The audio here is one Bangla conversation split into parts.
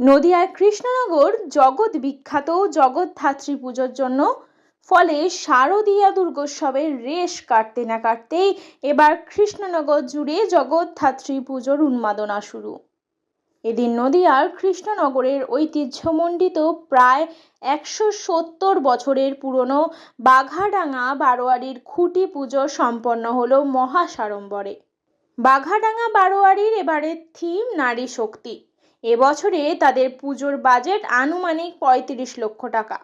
নদিয়ার কৃষ্ণনগর জগৎ বিখ্যাত জগদ্ধাত্রী পুজোর জন্য ফলে শারদীয়া দুর্গোৎসবের রেশ কাটতে না কাটতেই এবার কৃষ্ণনগর জুড়ে জগদ্ধাত্রী পুজোর উন্মাদনা শুরু। এদিন নদিয়ার কৃষ্ণনগরের ঐতিহ্যমণ্ডিত প্রায় একশো সত্তর বছরের পুরনো বাঘাডাঙ্গা বারোয়ারির খুঁটি পুজো সম্পন্ন হলো মহাসাড়ম্বরে। বাঘাডাঙ্গা বারোয়ারির এবারের থিম নারী শক্তি। এবছরে তাদের পুজোর বাজেট আনুমানিক পঁয়ত্রিশ লক্ষ টাকা।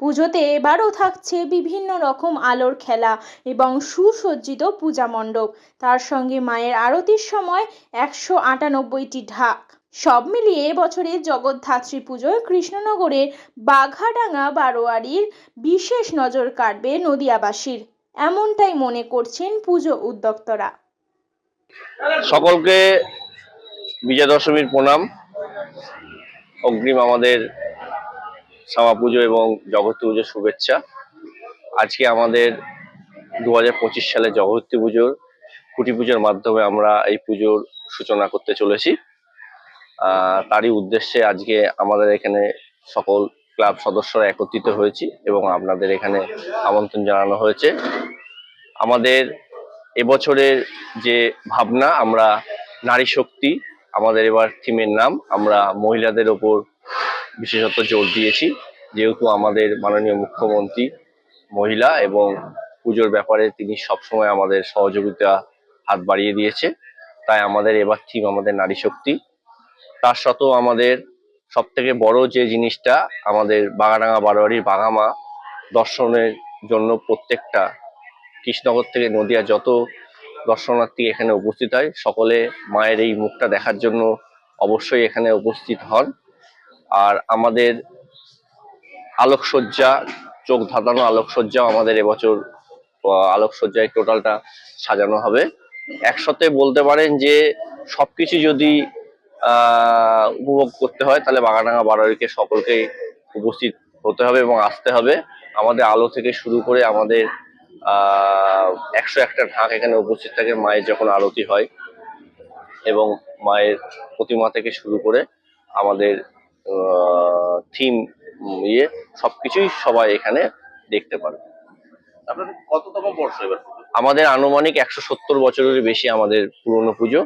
পুজোতে এবারও থাকছে বিভিন্ন রকম আলোর খেলা এবং সুসজ্জিত পূজা মণ্ডপ। তার সঙ্গে মায়ের আরতির সময় একশো আটানব্বইটি ঢাক। সব মিলিয়ে এবছরের জগদ্ধাত্রী পুজোয় কৃষ্ণনগরের বাঘাডাঙ্গা বারোয়ারির বিশেষ নজর কাটবে নদিয়াবাসীর। এমনটাই মনে করছেন পুজো উদ্যোক্তরা। সকলকে বিজয়া দশমীর প্রণাম। অগ্রিম আমাদের শ্যামা পুজো এবং জগত্রী পুজোর শুভেচ্ছা। আজকে আমাদের দু হাজার পঁচিশ সালে জগত্রী পুজোর, কুটি পুজোর মাধ্যমে আমরা এই পুজোর সূচনা করতে চলেছি। তারই উদ্দেশ্যে আজকে আমাদের এখানে সকল ক্লাব সদস্যরা একত্রিত হয়েছি এবং আপনাদের এখানে আমন্ত্রণ জানানো হয়েছে। আমাদের এবছরের যে ভাবনা, আমরা নারী শক্তি আমাদের এবার থিমের নাম। আমরা মহিলাদের ওপর বিশেষত জোর দিয়েছি। যেহেতু আমাদের মাননীয় মুখ্যমন্ত্রী মহিলা এবং পুজোর ব্যাপারে তিনি সবসময় আমাদের সহযোগিতা হাত বাড়িয়ে দিয়েছে। তাই আমাদের এবার থিম আমাদের নারী শক্তি। তার সত্ত্বেও আমাদের সব থেকে বড় যে জিনিসটা, আমাদের বাগাডাঙ্গা বারোয়ারির বাঘামা দর্শনের জন্য প্রত্যেকটা কৃষ্ণনগর থেকে নদিয়া যত দর্শনার্থী এখানে উপস্থিত হয়। সকলে মায়ের এই মুখটা দেখার জন্য অবশ্যই এখানে উপস্থিত হন। আর আমাদের আলোকসজ্জা, চোখ ধাঁধানো আলোকসজ্জাও আমাদের এবছর আলোকসজ্জায় টোটালটা সাজানো হবে। একসাথে বলতে পারেন যে সবকিছু যদি উপভোগ করতে হয়, তাহলে বাগাডাঙ্গা বারোয়ারিকে সকলকে উপস্থিত হতে হবে এবং আসতে হবে। আমাদের আলো থেকে শুরু করে আমাদের একশো একটা ঢাক এখানে উপস্থিত থাকে মায়ের যখন আরতি হয় এবং মায়ের প্রতিমা থেকে শুরু করে আমাদের থিম ইয়ে সবকিছুই সবাই এখানে দেখতে পারে। কততম বর্ষ এবার আমাদের আনুমানিক একশো সত্তর বছরের বেশি আমাদের পুরনো পুজো।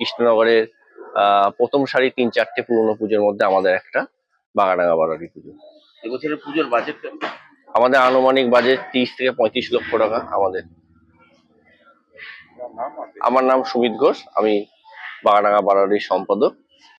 কৃষ্ণনগরের আহ প্রথম সারি তিন চারটে পুরনো পুজোর মধ্যে আমাদের একটা বাগাডাঙ্গা বারোয়ারি পুজো। এবছরের পুজোর বাজেট আমাদের আনুমানিক বাজেট তিরিশ থেকে পঁয়ত্রিশ লক্ষ টাকা আমাদের। আমার নাম সুমিত ঘোষ আমি বাগানাগা বারোয়ারির সম্পাদক।